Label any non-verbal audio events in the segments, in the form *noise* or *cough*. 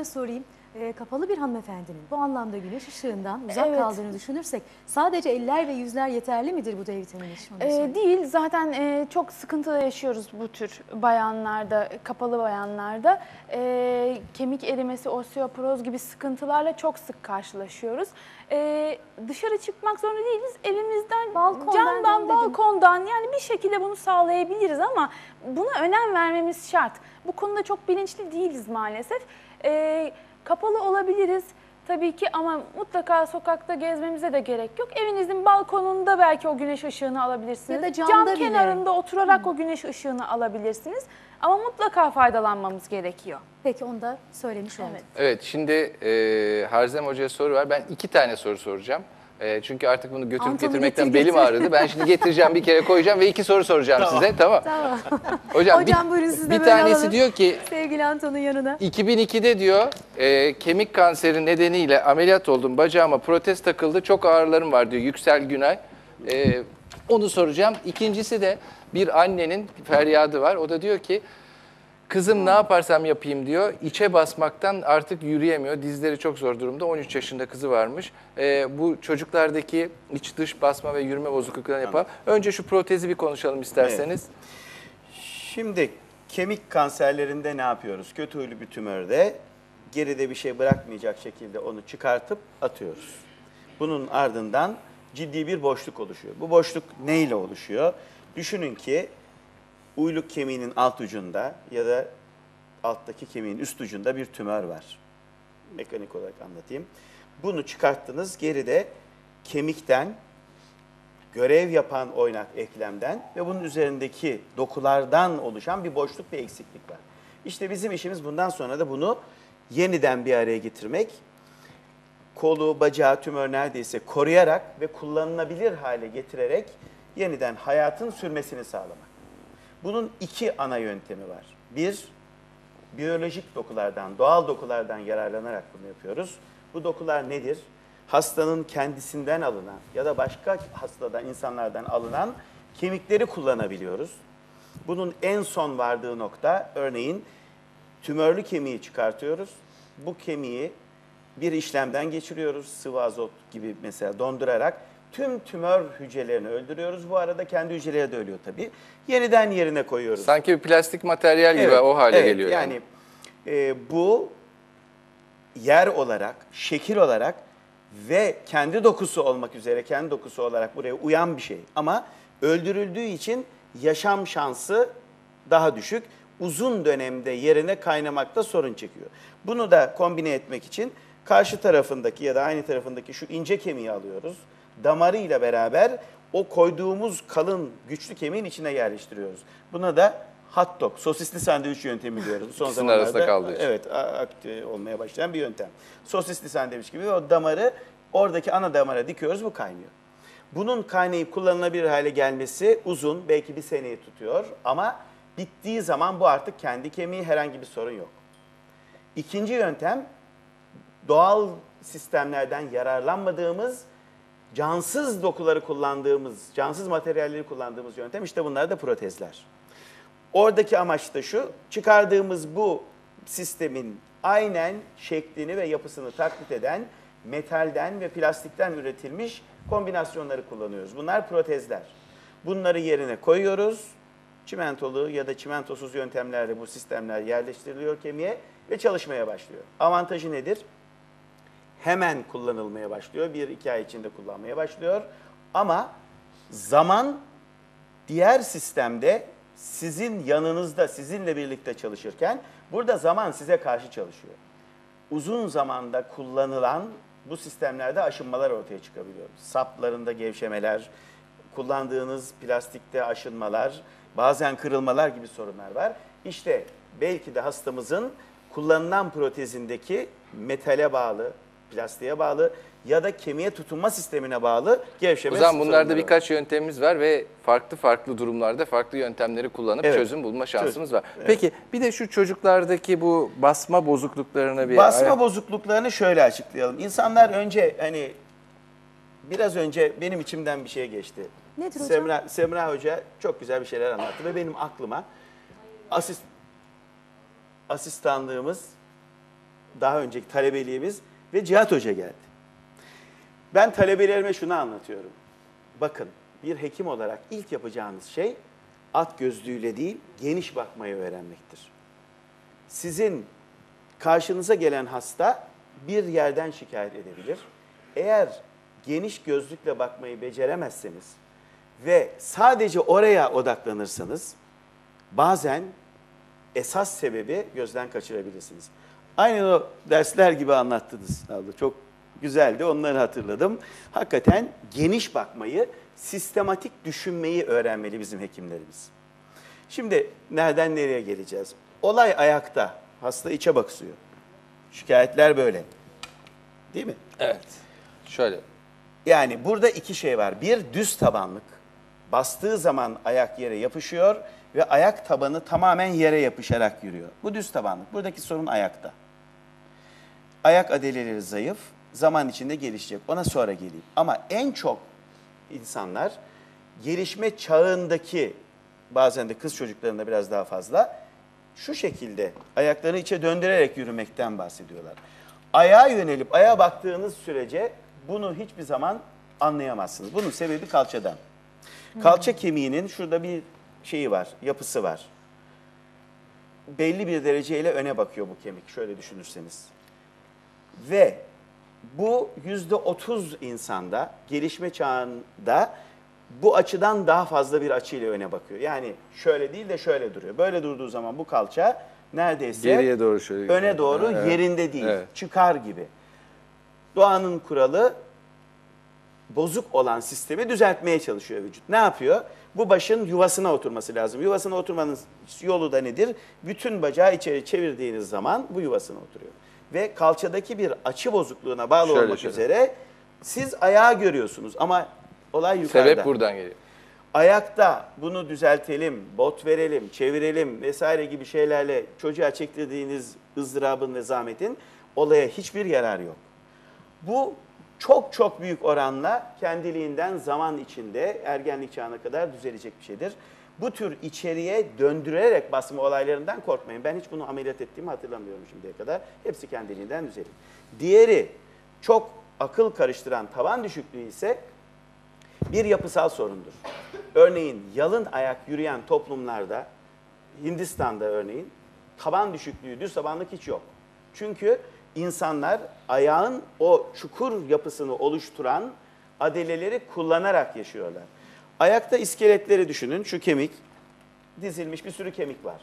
në besuri, Ee, kapalı bir hanımefendinin bu anlamda güneş ışığından uzak Evet. kaldığını düşünürsek sadece eller ve yüzler yeterli midir bu D vitamini sorayım. değil zaten e, çok sıkıntı yaşıyoruz bu tür bayanlarda, kapalı bayanlarda. Ee, kemik erimesi, osteoporoz gibi sıkıntılarla çok sık karşılaşıyoruz. Ee, dışarı çıkmak zorunda değiliz. Evimizden, Balkondan camdan, dedim. balkondan yani bir şekilde bunu sağlayabiliriz ama buna önem vermemiz şart. Bu konuda çok bilinçli değiliz maalesef. Ee, kapalı olabiliriz. Tabii ki ama mutlaka sokakta gezmemize de gerek yok. Evinizin balkonunda belki o güneş ışığını alabilirsiniz. Ya da Cam camda bile. kenarında oturarak o güneş ışığını alabilirsiniz. Ama mutlaka faydalanmamız gerekiyor. Peki onu da söylemiş olduk. Evet. Evet şimdi e, Harzem Hoca'ya soru var. Ben iki tane soru soracağım. E, çünkü artık bunu götürüp Anton'u getirmekten getir, belim getir. ağrıdı. Ben şimdi getireceğim bir kere koyacağım ve iki soru soracağım size. Tamam. Tamam. Hocam, Hocam bir, buyurun siz de bir tanesi alalım. diyor ki Sevgili Anton'un yanına. 2002'de diyor e, kemik kanseri nedeniyle ameliyat oldum. Bacağıma protez takıldı. Çok ağrılarım var diyor Yüksel Günay. E, onu soracağım. İkincisi de bir annenin feryadı var. O da diyor ki kızım ne yaparsam yapayım diyor. İçe basmaktan artık yürüyemiyor. Dizleri çok zor durumda. 13 yaşında kızı varmış. E, bu çocuklardaki iç dış basma ve yürüme bozukluklarını yapalım. Önce şu protezi bir konuşalım isterseniz. Şimdi kemik kanserlerinde ne yapıyoruz? Kötü huylu bir tümörde geride bir şey bırakmayacak şekilde onu çıkartıp atıyoruz. Bunun ardından ciddi bir boşluk oluşuyor. Bu boşluk neyle oluşuyor? Düşünün ki uyluk kemiğinin alt ucunda ya da alttaki kemiğin üst ucunda bir tümör var. Mekanik olarak anlatayım. Bunu çıkarttınız geride kemikten görev yapan oynak eklemden ve bunun üzerindeki dokulardan oluşan bir boşluk bir eksiklik var. İşte bizim işimiz bundan sonra da bunu yeniden bir araya getirmek. Kolu, bacağı, tümör neredeyse koruyarak ve kullanılabilir hale getirerek yeniden hayatın sürmesini sağlamak. Bunun iki ana yöntemi var. Bir, biyolojik dokulardan, doğal dokulardan yararlanarak bunu yapıyoruz. Bu dokular nedir? Hastanın kendisinden alınan ya da başka hastadan, insanlardan alınan kemikleri kullanabiliyoruz. Bunun en son vardığı nokta örneğin tümörlü kemiği çıkartıyoruz. Bu kemiği bir işlemden geçiriyoruz. Sıvı azot gibi mesela dondurarak tüm tümör hücrelerini öldürüyoruz. Bu arada kendi hücreleri de ölüyor tabii. Yeniden yerine koyuyoruz. Sanki bir plastik materyal gibi Evet, o hale evet, geliyor. Yani. Yani e, bu yer olarak, şekil olarak ve kendi dokusu olmak üzere, kendi dokusu olarak buraya uyan bir şey. Ama öldürüldüğü için yaşam şansı daha düşük. Uzun dönemde yerine kaynamakta sorun çekiyor. Bunu da kombine etmek için karşı tarafındaki ya da aynı tarafındaki şu ince kemiği alıyoruz. Damarıyla beraber o koyduğumuz kalın güçlü kemiğin içine yerleştiriyoruz. Buna da hot dog, sosisli sandviç yöntemi diyoruz. Son İkisinin arasında kaldığı için. Evet, a- aktive olmaya başlayan bir yöntem. Sosisli sandviç gibi o damarı oradaki ana damara dikiyoruz, bu kaynıyor. Bunun kaynayıp kullanılabilir hale gelmesi uzun, belki bir seneyi tutuyor ama bittiği zaman bu artık kendi kemiği herhangi bir sorun yok. İkinci yöntem doğal sistemlerden yararlanmadığımız, cansız dokuları kullandığımız, cansız materyalleri kullandığımız yöntem işte bunlar da protezler. Oradaki amaç da şu, çıkardığımız bu sistemin aynen şeklini ve yapısını taklit eden metalden ve plastikten üretilmiş kombinasyonları kullanıyoruz. Bunlar protezler. Bunları yerine koyuyoruz. Çimentolu ya da çimentosuz yöntemlerle bu sistemler yerleştiriliyor kemiğe ve çalışmaya başlıyor. Avantajı nedir? Hemen kullanılmaya başlıyor. Bir iki ay içinde kullanmaya başlıyor. Ama zaman diğer sistemde sizin yanınızda, sizinle birlikte çalışırken burada zaman size karşı çalışıyor. Uzun zamanda kullanılan bu sistemlerde aşınmalar ortaya çıkabiliyor. Saplarında gevşemeler, kullandığınız plastikte aşınmalar, bazen kırılmalar gibi sorunlar var. İşte belki de hastamızın kullanılan protezindeki metale bağlı, plastiğe bağlı ya da kemiğe tutunma sistemine bağlı gevşeme O zaman bunlarda var. birkaç yöntemimiz var ve farklı farklı durumlarda farklı yöntemleri kullanıp Evet. çözüm bulma şansımız var. Evet. Peki bir de şu çocuklardaki bu basma bozukluklarına bir... Basma bozukluklarını şöyle açıklayalım. İnsanlar önce hani biraz önce benim içimden bir şey geçti. Nedir hocam? Semra, Semra Hoca çok güzel bir şeyler anlattı ve benim aklıma asist, asistanlığımız daha önceki talebeliğimiz ve Cihat Hoca geldi. Ben talebelerime şunu anlatıyorum. Bakın bir hekim olarak ilk yapacağınız şey at gözlüğüyle değil geniş bakmayı öğrenmektir. Sizin karşınıza gelen hasta bir yerden şikayet edebilir. Eğer geniş gözlükle bakmayı beceremezseniz ve sadece oraya odaklanırsanız bazen esas sebebi gözden kaçırabilirsiniz. Aynen o dersler gibi anlattınız. Çok güzeldi. Onları hatırladım. Hakikaten geniş bakmayı, sistematik düşünmeyi öğrenmeli bizim hekimlerimiz. Şimdi nereden nereye geleceğiz? Olay ayakta. Hasta içe bakıyor. Şikayetler böyle. Değil mi? Evet. Şöyle. Yani burada iki şey var. Bir düz tabanlık. Bastığı zaman ayak yere yapışıyor ve ayak tabanı tamamen yere yapışarak yürüyor. Bu düz tabanlık. Buradaki sorun ayakta. Ayak adeleleri zayıf. Zaman içinde gelişecek. Ona sonra geleyim. Ama en çok insanlar gelişme çağındaki bazen de kız çocuklarında biraz daha fazla şu şekilde ayaklarını içe döndürerek yürümekten bahsediyorlar. Ayağa yönelip ayağa baktığınız sürece bunu hiçbir zaman anlayamazsınız. Bunun sebebi kalçadan. Kalça kemiğinin şurada bir şeyi var, yapısı var. Belli bir dereceyle öne bakıyor bu kemik şöyle düşünürseniz. Ve bu yüzde otuz insanda gelişme çağında bu açıdan daha fazla bir açıyla öne bakıyor. Yani şöyle değil de şöyle duruyor. Böyle durduğu zaman bu kalça neredeyse Geriye doğru şöyle. öne doğru Evet. yerinde değil. Evet. Çıkar gibi. Doğanın kuralı bozuk olan sistemi düzeltmeye çalışıyor vücut. Ne yapıyor? Bu başın yuvasına oturması lazım. Yuvasına oturmanın yolu da nedir? Bütün bacağı içeri çevirdiğiniz zaman bu yuvasına oturuyor. Ve kalçadaki bir açı bozukluğuna bağlı Şöyle, olmak şöyle. üzere siz ayağı görüyorsunuz ama olay yukarıda. Sebep buradan geliyor. Ayakta bunu düzeltelim, bot verelim, çevirelim vesaire gibi şeylerle çocuğa çektirdiğiniz ızdırabın ve zahmetin olaya hiçbir yararı yok. Bu çok çok büyük oranla kendiliğinden zaman içinde ergenlik çağına kadar düzelecek bir şeydir. Bu tür içeriye döndürerek basma olaylarından korkmayın. Ben hiç bunu ameliyat ettiğimi hatırlamıyorum şimdiye kadar. Hepsi kendiliğinden düzelir. Diğeri çok akıl karıştıran tavan düşüklüğü ise bir yapısal sorundur. Örneğin yalın ayak yürüyen toplumlarda, Hindistan'da örneğin taban düşüklüğü, düz tabanlık hiç yok. Çünkü insanlar ayağın o çukur yapısını oluşturan adeleleri kullanarak yaşıyorlar. Ayakta iskeletleri düşünün, şu kemik, dizilmiş bir sürü kemik var.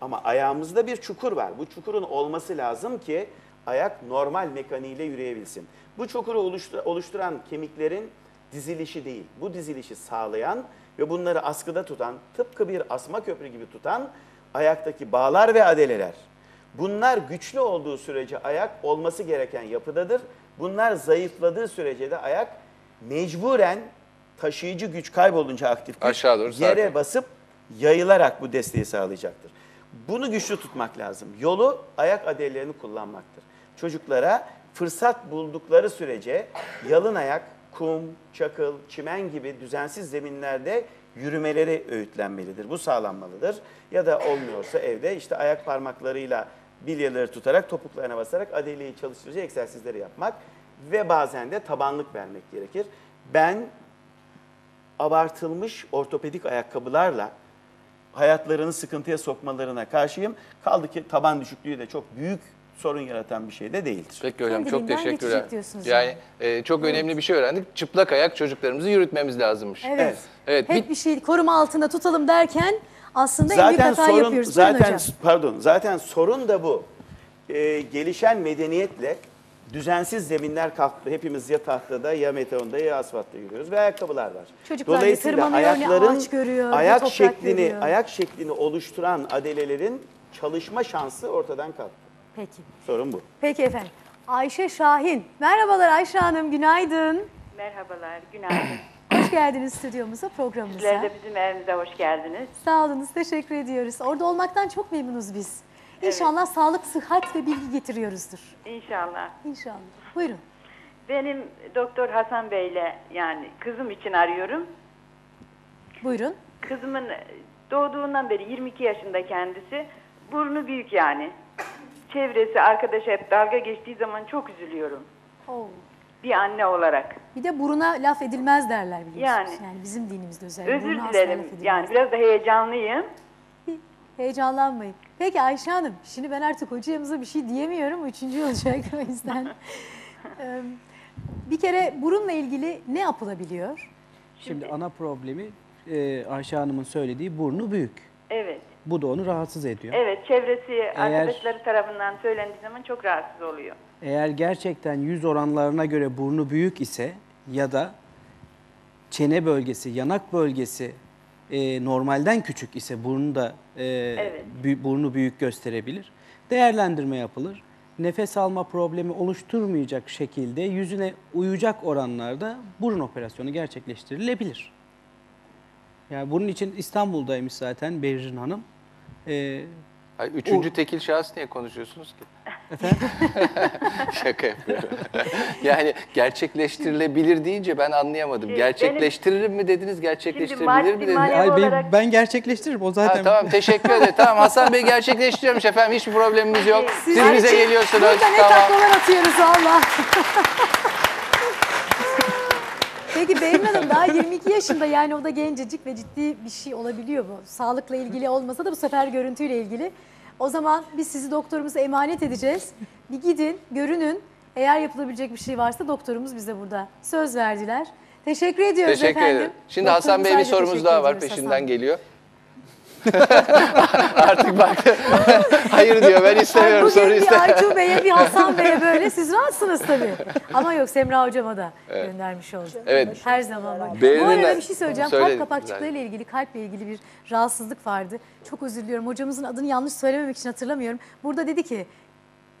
Ama ayağımızda bir çukur var. Bu çukurun olması lazım ki ayak normal mekaniğiyle yürüyebilsin. Bu çukuru oluştu- oluşturan kemiklerin dizilişi değil. Bu dizilişi sağlayan ve bunları askıda tutan, tıpkı bir asma köprü gibi tutan ayaktaki bağlar ve adeleler. Bunlar güçlü olduğu sürece ayak olması gereken yapıdadır. Bunlar zayıfladığı sürece de ayak mecburen taşıyıcı güç kaybolunca aktif güç Aşağı doğru yere sarkıyor. basıp yayılarak bu desteği sağlayacaktır. Bunu güçlü tutmak lazım. Yolu ayak adelerini kullanmaktır. Çocuklara fırsat buldukları sürece yalın ayak, kum, çakıl, çimen gibi düzensiz zeminlerde yürümeleri öğütlenmelidir. Bu sağlanmalıdır. Ya da olmuyorsa evde işte ayak parmaklarıyla bilyeleri tutarak topuklarına basarak adeleyi çalıştırıcı egzersizleri yapmak ve bazen de tabanlık vermek gerekir. Ben abartılmış ortopedik ayakkabılarla hayatlarını sıkıntıya sokmalarına karşıyım. Kaldı ki taban düşüklüğü de çok büyük sorun yaratan bir şey de değildir. Peki hocam çok teşekkürler. Yani yani. e, çok önemli bir şey öğrendik. Çıplak ayak çocuklarımızı yürütmemiz lazımmış. Evet. Evet. Evet, Hep bir- bir şey koruma altında tutalım derken aslında en büyük Zaten hata sorun yapıyoruz. Zaten hocam. pardon zaten sorun da bu. Ee, gelişen medeniyetle düzensiz zeminler kalktı. Hepimiz ya tahtada ya meteonda ya asfaltta yürüyoruz ve ayakkabılar var. Çocuklar ne ayakların ağaç görüyor, ayak şeklini görüyor. ayak şeklini oluşturan adelelerin çalışma şansı ortadan kalktı. Peki. Sorun bu. Peki efendim. Ayşe Şahin. Merhabalar Ayşe Hanım, günaydın. Merhabalar, günaydın. *clears throat* Hoş geldiniz stüdyomuza, programımıza. Sizler de bizim evimize hoş geldiniz. Sağ olunuz, teşekkür ediyoruz. Orada olmaktan çok memnunuz biz. İnşallah sağlık, sıhhat ve bilgi getiriyoruzdur. İnşallah. İnşallah. Buyurun. Benim Doktor Hasan Bey'le yani kızım için arıyorum. Buyurun. Kızımın doğduğundan beri 22 yaşında kendisi. Burnu büyük yani. çevresi, arkadaş hep dalga geçtiği zaman çok üzülüyorum. Oo. Bir anne olarak. Bir de buruna laf edilmez derler biliyorsunuz. Yani. Yani, bizim dinimizde özellikle. Özür buruna asla dilerim. edilmez. Yani biraz da heyecanlıyım. Heyecanlanmayın. Peki Ayşe Hanım, şimdi ben artık hocamıza bir şey diyemiyorum. Üçüncü olacak o yüzden. *laughs* Bir kere burunla ilgili ne yapılabiliyor? Şimdi ana problemi e, Ayşe Hanım'ın söylediği burnu büyük. Evet. Bu da onu rahatsız ediyor. Evet, çevresi, arkadaşları tarafından söylendiği zaman çok rahatsız oluyor. Eğer gerçekten yüz oranlarına göre burnu büyük ise ya da çene bölgesi, yanak bölgesi e, normalden küçük ise burnu da e, bü- burnu büyük gösterebilir. Değerlendirme yapılır. Nefes alma problemi oluşturmayacak şekilde yüzüne uyacak oranlarda burun operasyonu gerçekleştirilebilir. Yani bunun için İstanbul'daymış zaten Berrin Hanım. E, Ay, üçüncü O- tekil şahıs niye konuşuyorsunuz ki? Efendim? *laughs* Şaka yapıyorum. *laughs* yani gerçekleştirilebilir deyince ben anlayamadım. Ee, Gerçekleştirilir mi dediniz, gerçekleştirilir maddi mi dediniz? manevi- ben, olarak- ben gerçekleştiririm o zaten. Ha, tamam teşekkür ederim. Tamam Hasan Bey gerçekleştiriyormuş efendim. Hiçbir problemimiz yok. Siz, bize geliyorsunuz. Burada ne Tamam. taklalar atıyoruz valla. *laughs* Peki Berin Hanım daha 22 yaşında yani o da gencecik ve ciddi bir şey olabiliyor bu. Sağlıkla ilgili olmasa da bu sefer görüntüyle ilgili. O zaman biz sizi doktorumuza emanet edeceğiz. Bir gidin, görünün. Eğer yapılabilecek bir şey varsa doktorumuz bize burada söz verdiler. Teşekkür ediyoruz Teşekkür efendim. ederim. Şimdi Hasan Bey bir sorumuz teşekkür daha var ediyoruz peşinden Hasan geliyor. *laughs* Artık bak hayır diyor ben istemiyorum bugün bir istemiyorum. Aytu Bey'e bir *laughs* Hasan Bey'e böyle siz rahatsınız tabii. Ama yok Semra Hocama da göndermiş oldu. Evet. Her zaman bak. Bu arada bir şey söyleyeceğim. Kalp kapakçıklarıyla ilgili, kalple ilgili bir rahatsızlık vardı. Çok özür diliyorum. Hocamızın adını yanlış söylememek için hatırlamıyorum. Burada dedi ki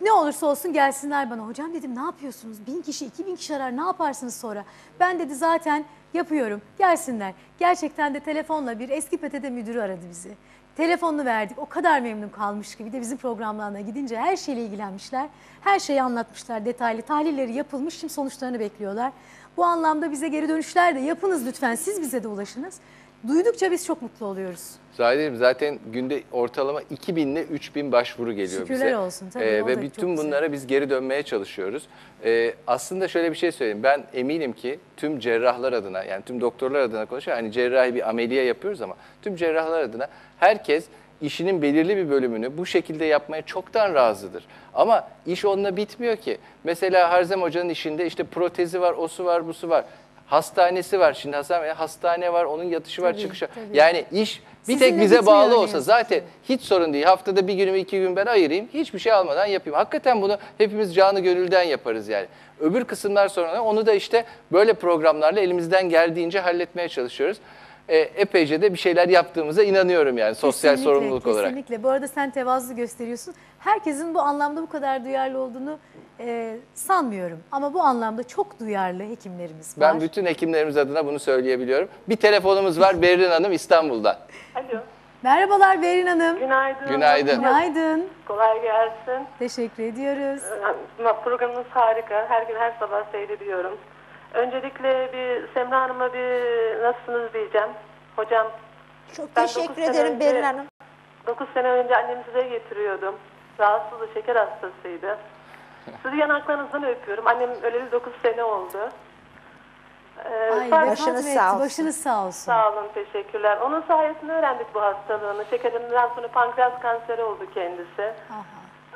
ne olursa olsun gelsinler bana. Hocam dedim ne yapıyorsunuz? Bin kişi, iki bin kişi arar ne yaparsınız sonra? Ben dedi zaten yapıyorum. Gelsinler. Gerçekten de telefonla bir eski PTT müdürü aradı bizi. Telefonunu verdik. O kadar memnun kalmış ki. Bir de bizim programlarına gidince her şeyle ilgilenmişler. Her şeyi anlatmışlar detaylı. Tahlilleri yapılmış. Şimdi sonuçlarını bekliyorlar. Bu anlamda bize geri dönüşler de yapınız lütfen. Siz bize de ulaşınız. Duydukça biz çok mutlu oluyoruz. Zahidim zaten günde ortalama 2000 ile 3000 başvuru geliyor Şükürler bize. olsun, tabii, Ee, ve bütün güzel. bunlara biz geri dönmeye çalışıyoruz. Ee, aslında şöyle bir şey söyleyeyim. Ben eminim ki tüm cerrahlar adına yani tüm doktorlar adına konuşuyor. Hani cerrahi bir ameliye yapıyoruz ama tüm cerrahlar adına herkes işinin belirli bir bölümünü bu şekilde yapmaya çoktan razıdır. Ama iş onunla bitmiyor ki. Mesela Harzem Hoca'nın işinde işte protezi var, osu var, busu var. Hastanesi var. Şimdi Hasan hastane var, onun yatışı var, Tabii, çıkışı. tabii. Yani iş bir tek Sizinle bize bitmiyor bağlı olsa zaten hiç sorun değil. Haftada bir günümü iki gün ben ayırayım. Hiçbir şey almadan yapayım. Hakikaten bunu hepimiz canı gönülden yaparız yani. Öbür kısımlar sonra onu da işte böyle programlarla elimizden geldiğince halletmeye çalışıyoruz. E, epeyce de bir şeyler yaptığımıza inanıyorum yani sosyal Kesinlikle, sorumluluk olarak. Kesinlikle. Bu arada sen tevazu gösteriyorsun. Herkesin bu anlamda bu kadar duyarlı olduğunu e, sanmıyorum. Ama bu anlamda çok duyarlı hekimlerimiz var. Ben bütün hekimlerimiz adına bunu söyleyebiliyorum. Bir telefonumuz var Berrin Hanım İstanbul'dan. Alo. Merhabalar Berin Hanım. Günaydın. Günaydın. Günaydın. Kolay gelsin. Teşekkür ediyoruz. Ee, Programınız harika. Her gün her sabah seyrediyorum. Öncelikle bir Semra Hanım'a bir nasılsınız diyeceğim. Hocam Çok Ben teşekkür ederim Berin Hanım. 9 sene önce annemi size getiriyordum. Rahatsızdı, şeker hastasıydı. *laughs* Sizi yanaklarınızdan öpüyorum. Annem öleli 9 sene oldu. Ee, Ay, başınız sağ olsun. Başınız sağ olsun. Sağ olun, teşekkürler. Onun sayesinde öğrendik bu hastalığını. Şekerinden sonra pankreas kanseri oldu kendisi. Aha.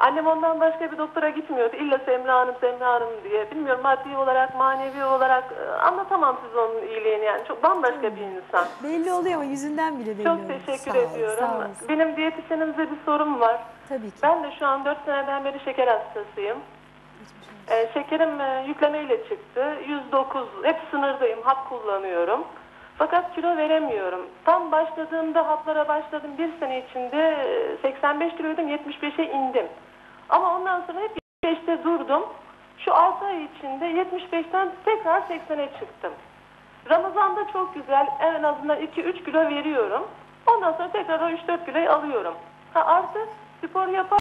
Annem ondan başka bir doktora gitmiyordu. İlla Semra Hanım, Semra Hanım diye. Bilmiyorum maddi olarak, manevi olarak e, anlatamam size onun iyiliğini yani. Çok bambaşka bir insan. Belli oluyor ama yüzünden bile belli Çok oluyor. teşekkür Sağ ol, ediyorum. Sağ olasın. Benim diyetisyenimize bir sorum var. Tabii ki. Ben de şu an 4 seneden beri şeker hastasıyım. Ee, şekerim e, yüklemeyle çıktı. 109, hep sınırdayım, hap kullanıyorum. Fakat kilo veremiyorum. Tam başladığımda haplara başladım. Bir sene içinde e, 85 kiloydum, 75'e indim. Ama ondan sonra hep 75'te durdum. Şu 6 ay içinde 75'ten tekrar 80'e çıktım. Ramazan'da çok güzel en azından 2-3 kilo veriyorum. Ondan sonra tekrar o 3-4 kiloyu alıyorum. Ha, artı spor yapar